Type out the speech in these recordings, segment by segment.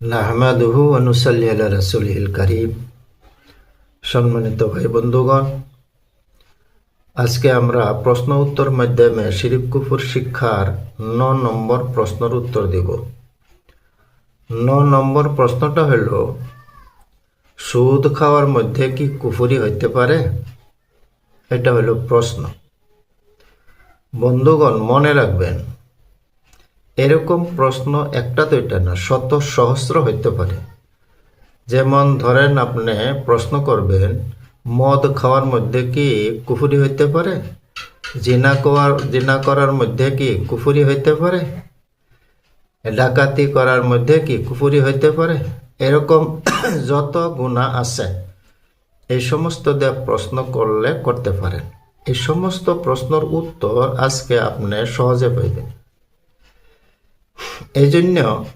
নাহমাদুহু অনুসাল্লি আলা রাসুলহিল করিম। সম্মানিত ভাই বন্ধুগণ, আজকে আমরা প্রশ্ন উত্তর মাধ্যমে শিরিক কুফুর শিক্ষার ন নম্বর প্রশ্নের উত্তর দেব। ন নম্বর প্রশ্নটা হল, সুদ খাওয়ার মধ্যে কি কুফুরি হইতে পারে? এটা হলো প্রশ্ন। বন্ধুগণ, মনে রাখবেন এরকম প্রশ্ন একটা দুইটা না, শত সহস্র হইতে পারে। যেমন ধরেন আপনি প্রশ্ন করবেন, মদ খাওয়ার মধ্যে কি কুফুরি হইতে পারে? জিনা করার জিনা করার মধ্যে কি কুফুরি হইতে পারে? ডাকাতি করার মধ্যে কি কুফুরি হইতে পারে? এরকম যত গুণা আছে, এই সমস্ত দিয়ে প্রশ্ন করলে করতে পারেন। এই সমস্ত প্রশ্নের উত্তর আজকে আপনি সহজে পাইবেন। এই জন্য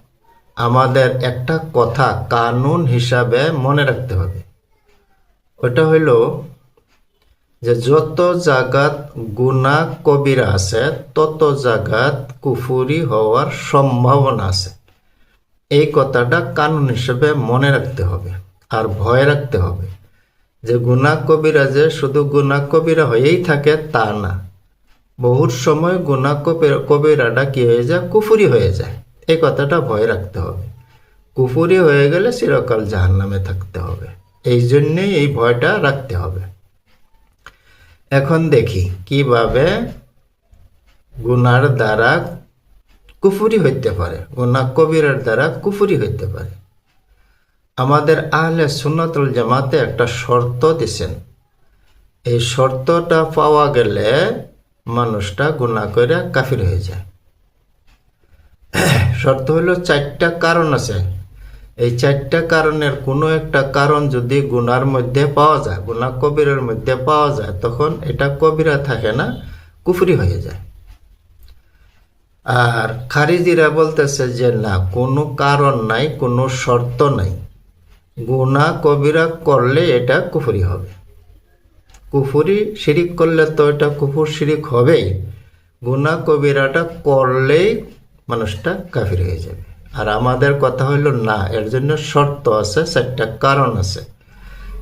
আমাদের একটা কথা কানুন হিসাবে মনে রাখতে হবে। ওটা হইল যে যত জাগাত গুণা কবিরা আছে, তত জাগাত কুফুরি হওয়ার সম্ভাবনা আছে। এই কথাটা কানুন হিসেবে মনে রাখতে হবে আর ভয় রাখতে হবে যে গুণা কবিরা যে শুধু গুণা কবিরা হয়েই থাকে, তা না। বহুত সময় গুণা কবির কবিরাটা কি হয়ে যায়? কুফুরি হয়ে যায়। এই কথাটা ভয় রাখতে হবে। কুফুরি হয়ে গেলে চিরকাল জাহান নামে থাকতে হবে। এই জন্যেই এই ভয়টা রাখতে হবে। এখন দেখি কীভাবে গুনার দ্বারা কুফুরি হইতে পারে। গুনা কবিরের দ্বারা কুফুরি হইতে পারে। আমাদের আহলে সুন্নতুল জামাতে একটা শর্ত দিছেন। এই শর্তটা পাওয়া গেলে মানুষটা গুণা করে কাফির হয়ে যায়। শর্ত হলো চারটা কারণ আছে। এই চারটা কারণের কোনো একটা কারণ যদি গুনার মধ্যে পাওয়া যায় গুনা কবিরের মধ্যে পাওয়া যায়, তখন এটা কবিরা থাকে না, কুফরি হয়ে যায়। আর খারিজিরা বলতেছে যে, না, কোনো কারণ নাই, কোনো শর্ত নাই। গুনা কবিরা করলে এটা কুফরি হবে। কুফুরি শিরিক করলে তো এটা কুফুর শিরিক হবেই। গুনা কবিরাটা করলেই মানুষটা কাফির হয়ে যাবে। আর আমাদের কথা হইল না, এর জন্য শর্ত আছে, চারটা কারণ আছে।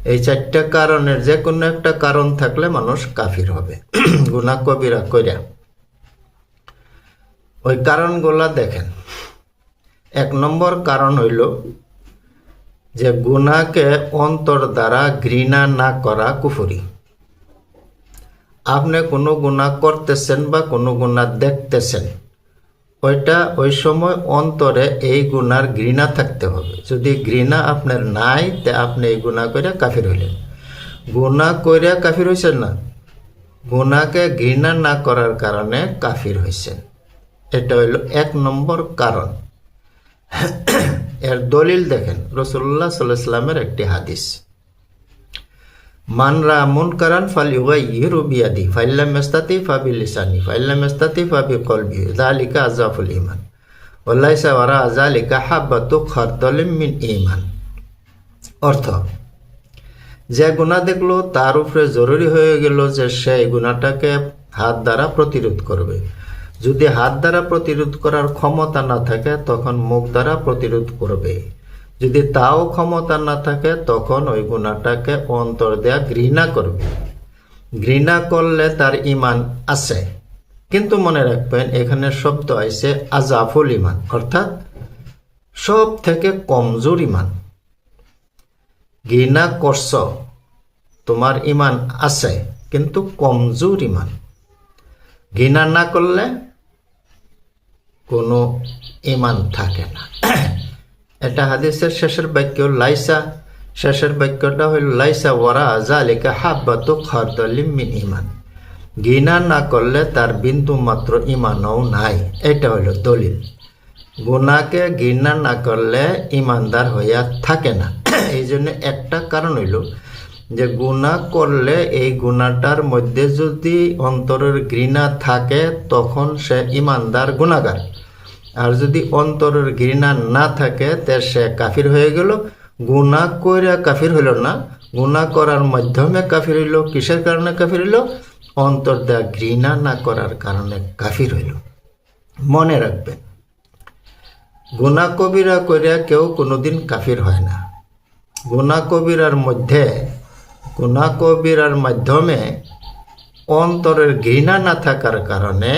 এই চারটা কারণের যে কোনো একটা কারণ থাকলে মানুষ কাফির হবে। গুনা কবিরা কইরা। ওই কারণগুলা দেখেন। এক নম্বর কারণ হইল যে গুণাকে অন্তর দ্বারা ঘৃণা না করা কুফুরি। আপনি কোনো গুণা করতেছেন বা কোনো গুণা দেখতেছেন ওইটা ওই সময় অন্তরে এই গুণার ঘৃণা থাকতে হবে। যদি ঘৃণা আপনার নাই, তে আপনি এই গুণা করে কাফির হইলেন। গুণা কইরা কাফির হয়েছেন না। গুণাকে ঘৃণা না করার কারণে কাফির হয়েছেন এটা হইল এক নম্বর কারণ। এর দলিল দেখেন রসুল্লাহ সাল্লাহ সাল্লামের একটি হাদিস। মান রা মুনকারান ফাল ইউগাইয়িরু বিয়াদি ফাইল্লাম ইস্তাতি ফাবি লিসানি ফাইল্লাম ইস্তাতি ফাবি কলবি যালিকা আযাফুল ঈমান ওয়ালাইসা ওয়ারা যালিকা হাব্বাতু খারদালিম মিন ইমান অর্থ যে গুণা দেখল, তার উপরে জরুরি হয়ে গেল যে সেই গুণাটাকে হাত দ্বারা প্রতিরোধ করবে। যদি হাত দ্বারা প্রতিরোধ করার ক্ষমতা না থাকে, তখন মুখ দ্বারা প্রতিরোধ করবে। যদি তাও ক্ষমতা না থাকে, তখন ওই গুণাটাকে অন্তর দেয়া ঘৃণা করবে। ঘৃণা করলে তার ইমান আছে। কিন্তু মনে রাখবেন, এখানে শব্দ আইছে আজাফুল ইমান অর্থাৎ সব থেকে কমজোর ইমান ঘৃণা করছ, তোমার ইমান আছে, কিন্তু কমজোর ইমান ঘৃণা না করলে কোনো ইমান থাকে না। এটা হাদিসের শেষের বাক্য, লাইসা। শেষের বাক্যটা হইল, লাইসা ওরা জালিকা হাব্বাতু খারদালিম মিন ইমান ঘৃণা না করলে তার বিন্দু মাত্র ইমানও নাই। এটা হইল দলিল। গুণাকে ঘৃণা না করলে ইমানদার হইয়া থাকে না। এই জন্য একটা কারণ হইল যে গুণা করলে এই গুণাটার মধ্যে যদি অন্তরের ঘৃণা থাকে, তখন সে ইমানদার গুণাগার আর যদি অন্তরের ঘৃণা না থাকে, তে সে কাফির হয়ে গেল। গুণা করে কাফির হইল না। গুণা করার মাধ্যমে কাফির হইল। কিসের কারণে কাফির হইল? অন্তর দেয়া ঘৃণা না করার কারণে কাফির হইল। মনে রাখবেন গুনা কবিরা করিয়া কেউ কোনোদিন কাফির হয় না। গুনা কবিরার মধ্যে গুনা কবিরার মাধ্যমে অন্তরের ঘৃণা না থাকার কারণে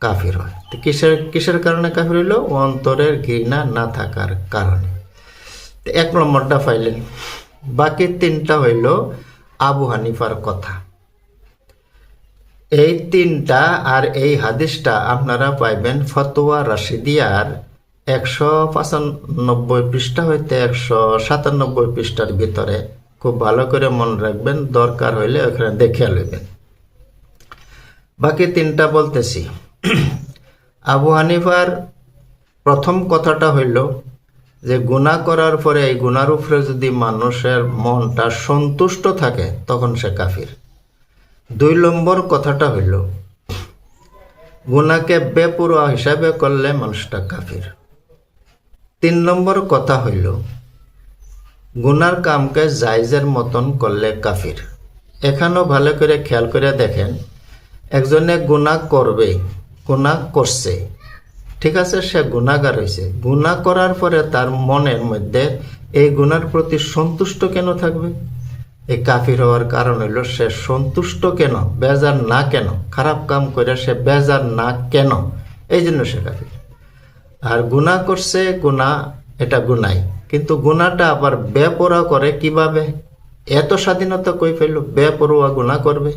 কাফির হয়। কিসের কিসের কারণে কাফির হইল? অন্তরের ঘৃণা না থাকার কারণে। এক নম্বরটা পাইলেন। বাকি তিনটা হইল আবু হানিফার কথা। এই তিনটা আর এই হাদিসটা আপনারা পাইবেন ফতোয়া রাশিদিয়ার একশো পঁচানব্বই পৃষ্ঠা হইতে একশো সাতানব্বই পৃষ্ঠার ভিতরে। খুব ভালো করে মনে রাখবেন, দরকার হইলে ওখানে দেখে লইবেন। বাকি তিনটা বলতেছি। আবু হানিফার প্রথম কথাটা হইল যে গুণা করার পরে এই গুণার উপরে যদি মানুষের মনটা সন্তুষ্ট থাকে, তখন সে কাফির। দুই নম্বর কথাটা হইল গুণাকে বেপুরা হিসাবে করলে মানুষটা কাফির। তিন নম্বর কথা হইল গুনার কামকে জায়জের মতন করলে কাফির। এখানেও ভালো করে খেয়াল করে দেখেন, একজনে গুণা করবে গুণা করছে। ঠিক আছে, সে গুণাগার হয়েছে গুণা করার পরে তার মনের মধ্যে এই গুণার প্রতি সন্তুষ্ট কেন থাকবে? এই কাফির হওয়ার কারণ হইল, সে সন্তুষ্ট কেন, বেজার না কেন, খারাপ কাম করে সে বেজার না কেন? এই জন্য সে কাফির। আর গুণা করছে গুণা এটা গুনাই। কিন্তু গুণাটা আবার বেপরা করে কীভাবে? এত স্বাধীনতা কই ফেলল? বেপরোয়া গুণা করবে।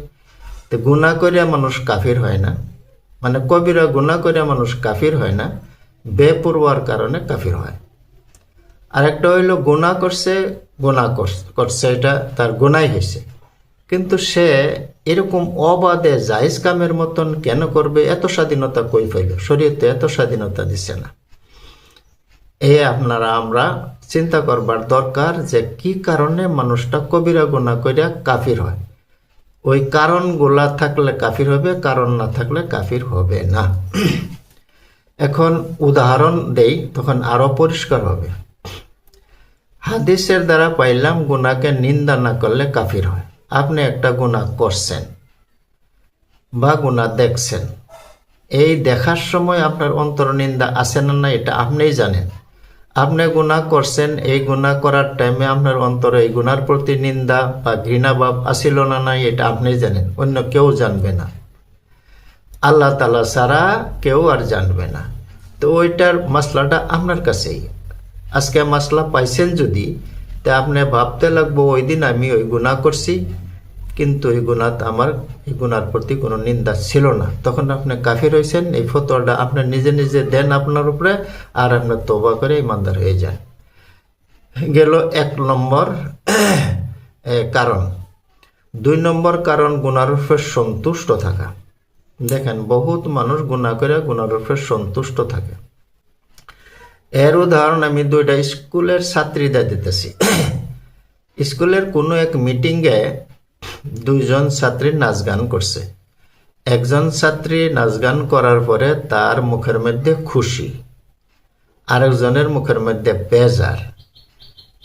তো গুণা করিয়া মানুষ কাফির হয় না। মানে কবিরা গুণা করিয়া মানুষ কাফির হয় না, বেপরোয়ার কারণে কাফির হয়। আরেকটা হইল, গুণা করছে গুণা করছে এটা তার গুণাই হয়েছে কিন্তু সে এরকম অবাধে জায়েজ কামের মতন কেন করবে? এত স্বাধীনতা কই পাইল? শরীয়তে এত স্বাধীনতা দিচ্ছে না। এ আপনারা, আমরা চিন্তা করবার দরকার যে কি কারণে মানুষটা কবিরা গুণা করিয়া কাফির হয়। ওই কারণগুলা থাকলে কাফির হবে, কারণ না থাকলে কাফির হবে না। এখন উদাহরণ দেই, তখন আরও পরিষ্কার হবে। হাদিসের দ্বারা পাইলাম গুণাকে নিন্দা না করলে কাফির হয়। আপনি একটা গুণা করছেন বা গুণা দেখছেন। এই দেখার সময় আপনার অন্তর নিন্দা আছে না না এটা আপনিই জানেন। আপনি গুণা করছেন, এই গুণা করার টাইমে আপনার অন্তরে এই গুণার প্রতি নিন্দা বা ঘৃণা ভাব আসিল না নাই, এটা আপনি জানেন, অন্য কেউ জানবে না। আল্লাহ তালা ছাড়া কেউ আর জানবে না। তো ওইটার মশলাটা আপনার কাছেই। আজকে মশলা পাইছেন যদি, তা আপনি ভাবতে লাগবো, ওই দিন আমি ওই গুণা করছি কিন্তু এই গুণাত আমার, এই গুণার প্রতি কোনো নিন্দা ছিল না। তখন আপনি কাফি হয়েছেন এই ফতোয়াটা আপনি নিজে নিজে দেন আপনার উপরে আর আপনার তোবা করে ইমানদার হয়ে যান। গেল এক নম্বর কারণ। দুই নম্বর কারণ, গুণার উপরে সন্তুষ্ট থাকা। দেখেন, বহুত মানুষ গুণা করে গুণার উপরে সন্তুষ্ট থাকে। এর উদাহরণ আমি দুইটা স্কুলের ছাত্রীদের দিতেছি। স্কুলের কোনো এক মিটিংয়ে দুইজন ছাত্রী নাচ গান করছে। একজন ছাত্রী নাচ গান করার পরে তার মুখের মধ্যে খুশি, আরেকজনের মুখের মধ্যে বেজার।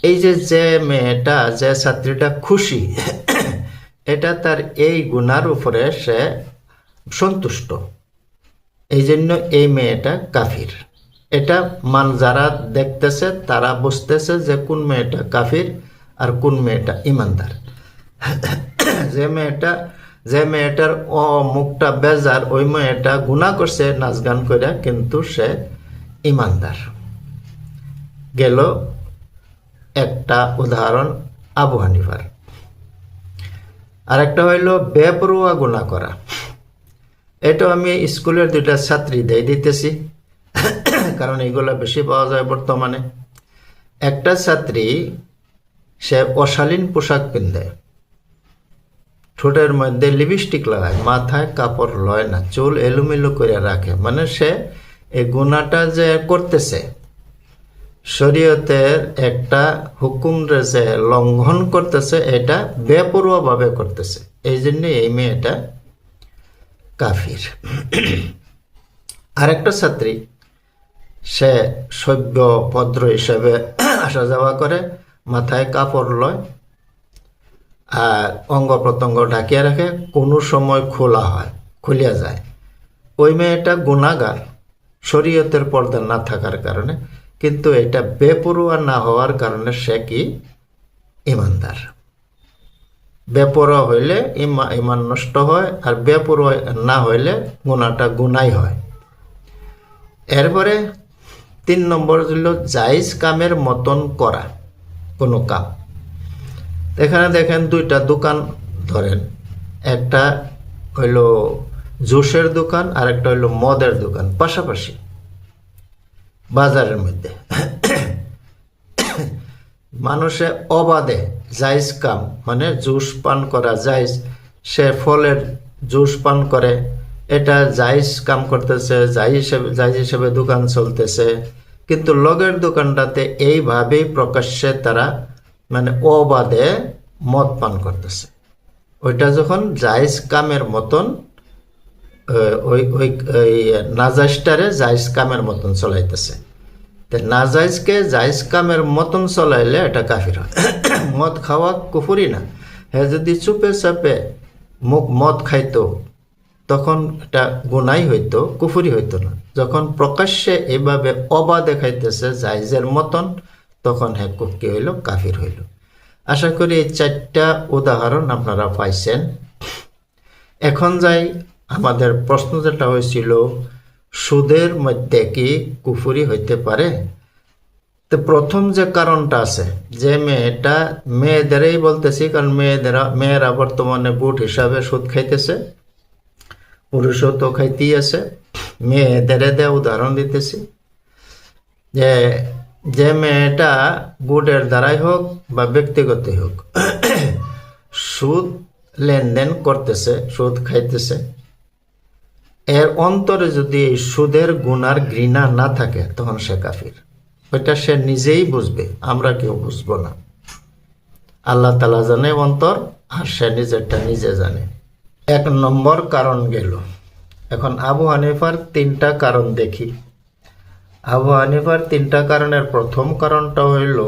এই যে যে মেয়েটা, যে ছাত্রীটা খুশি, এটা তার এই গুণার উপরে সে সন্তুষ্ট। এই জন্য এই মেয়েটা কাফির। এটা মান যারা দেখতেছে, তারা বুঝতেছে যে কোন মেয়েটা কাফির আর কোন মেয়েটা ইমানদার। যে মেয়েটা, যে মেয়েটার ও মুখটা বেজার, ওই মেয়েটা গুণা করছে, নাচ গান করে কিন্তু সে ইমানদার। গেল একটা উদাহরণ আবু হানিফার। আরেকটা হইল বেপরুয়া গুণা করা। এটা আমি স্কুলের দুইটা ছাত্রী দেয় দিতেছি, কারণ এগুলো বেশি পাওয়া যায় বর্তমানে। একটা ছাত্রী, সে অশালীন পোশাক পিন্ধে। ঠোঁটের মধ্যে লিপস্টিক লাগায়, মাথায় কাপড় লয় না, চুল এলোমেলো করে রাখে। মানে সে এই গুণাটা যে করতেছে, শরীয়তের একটা হুকুম যে লঙ্ঘন করতেছে, এটা বেপরোয়াভাবে করতেছে। এই জন্য এই মেয়েটা কাফির। আরেকটা ছাত্রী, সে সভ্য ভদ্র হিসেবে আসা যাওয়া করে, মাথায় কাপড় লয় অঙ্গ প্রত্যঙ্গ ঢাকিয়ে রাখে, কোনো সময় খোলা হয়, খুলিয়া যায়। ওই মেয়েটা গুণাগার, শরীয়তের পর্দা না থাকার কারণে, কিন্তু এটা বেপরোয়া না হওয়ার কারণে সে কি? ইমানদার। বেপরোয়া হইলে ইমা, ইমান নষ্ট হয়, আর বেপরোয়া না হইলে গুণাটা গুনাই হয়। এরপরে তিন নম্বর হল জাইজ কামের মতন করা, কোনো কাম। এখানে দেখেন দুইটা দোকান ধরেন। একটা হইল জুসের দোকান আর একটা হইল মদের দোকান, পাশাপাশি বাজারের মধ্যে। মানুষে অবাধে জাইজ কাম মানে জুস পান করা জাইজ সে ফলের জুস পান করে, এটা জাইজ কাম করতেছে যাই হিসেবে জাইজ হিসেবে দোকান চলতেছে। কিন্তু লগের দোকানটাতে এইভাবেই প্রকাশ্যে তারা মানে অবাধে মদ পান করতেছে। ওইটা যখন জাইজ কামের মতন ওই ওই নাজাইজটারে জাইজ কামের মতন চলাইতেছে। তো নাজাইজকে জাইজ কামের মতন চলাইলে এটা কাফির হয়। মদ খাওয়া কুফুরি না। হে যদি চুপে চাপে মুখ মদ খাইতো, তখন এটা গুনাই হইতো, কুফুরি হইতো না। যখন প্রকাশ্যে এভাবে অবাধে খাইতেছে জাইজের মতন তখন হ্যাঁ কি হইল, কাফির হইল। আশা করি এই চারটা উদাহরণ আপনারা পাইছেন। এখন যাই, আমাদের প্রশ্ন যেটা হয়েছিল, সুদের মধ্যে কি কুফুরি হইতে পারে? তো প্রথম যে কারণটা আছে, যে মেয়েটা, মেয়েদেরই বলতেছি, কারণ মেয়েদেরা, মেয়েরা বর্তমানে বুট হিসাবে সুদ খাইতেছে, পুরুষও তো খাইতেই আছে। মেয়েদের দেয়া উদাহরণ দিতেছি। যে যে মেয়েটা বুটের দ্বারাই হোক বা ব্যক্তিগতই হোক, সুদ লেনদেন করতেছে, সুদ খাইতেছে। এর অন্তরে যদি এই সুদের গুনার ঘৃণা না থাকে, তখন সে কাফির। ওইটা সে নিজেই বুঝবে, আমরা কেউ বুঝব না। আল্লাহ তালা জানে অন্তর, আর সে নিজেরটা নিজে জানে। এক নম্বর কারণ গেল। এখন আবু হানিফার তিনটা কারণ দেখি। আবু হানিফার তিনটা কারণের প্রথম কারণটা হইল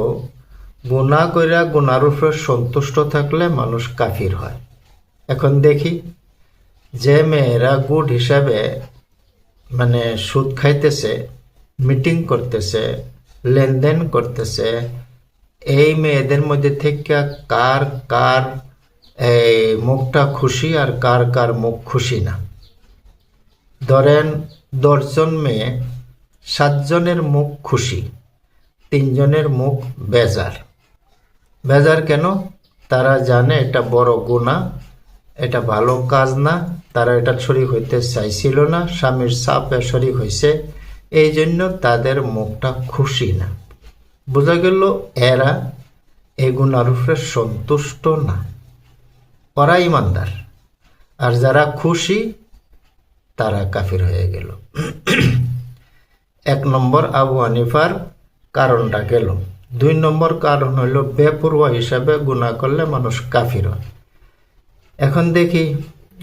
গুণা কইরা গুনার উপরে সন্তুষ্ট থাকলে মানুষ কাফির হয়। এখন দেখি, যে মেয়েরা গুড হিসাবে মানে সুদ খাইতেছে, মিটিং করতেছে, লেনদেন করতেছে, এই মেয়েদের মধ্যে থেকে কার কার এই মুখটা খুশি আর কার কার মুখ খুশি না। ধরেন দশজন মেয়ে সাতজনের মুখ খুশি, তিনজনের মুখ বেজার। বেজার কেন? তারা জানে এটা বড় গুণা এটা ভালো কাজ না, তারা এটা শরিক হইতে চাইছিল না, স্বামীর চাপে শরিক হয়েছে এই জন্য তাদের মুখটা খুশি না। বোঝা গেল এরা এই গুণার উপরে সন্তুষ্ট না। ওরা ইমানদার, আর যারা খুশি, তারা কাফির হয়ে গেল। এক নম্বর আবু হানিফার কারণটা গেল। দুই নম্বর কারণ হইল বেপরোয়া হিসাবে গুণা করলে মানুষ কাফির হয়। এখন দেখি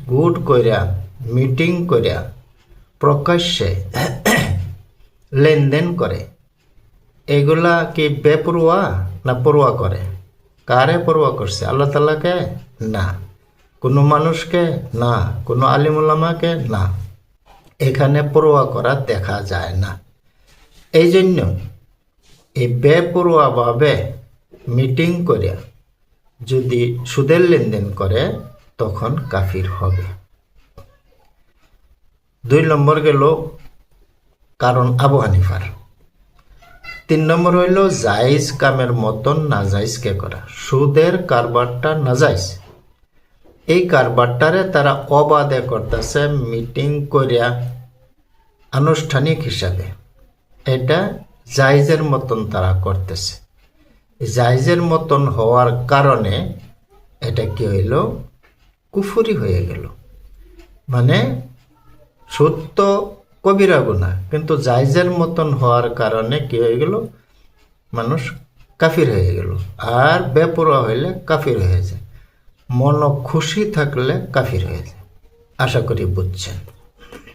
গুড কইরা, মিটিং করিয়া প্রকাশ্যে লেনদেন করে। এগুলা কি বেপরোয়া না পড়ুয়া করে? কারে পড়ুয়া করছে? আল্লাহ তালাকে না। কোনো মানুষকে? না। কোনো আলিমুল্লামাকে না। এখানে পড়ুয়া করা দেখা যায় না। এই জন্য এই বেপরোয়াভাবে মিটিং করে যদি সুদের লেনদেন করে, তখন কাফির হবে। দুই নম্বর গেল কারণ আবু হানিফার। তিন নম্বর হইল জাইজ কামের মতন নাজাইজকে করা? সুদের কারবারটা নাজাইজ এই কারবারটারে তারা অবাধে করতেছে মিটিং করিয়া আনুষ্ঠানিক হিসাবে। এটা জাইজের মতন তারা করতেছে। জাইজের মতন হওয়ার কারণে এটা কি হইল? কুফুরি হয়ে গেল। মানে সত্য কবিরা গুণা, কিন্তু জাইজের মতন হওয়ার কারণে কি হয়ে গেল? মানুষ কাফির হয়ে গেল। আর বেপরোয়া হইলে কাফির হয়ে যায়। মন খুশি থাকলে কাফির হয়ে যায়। আশা করি বুঝছেন।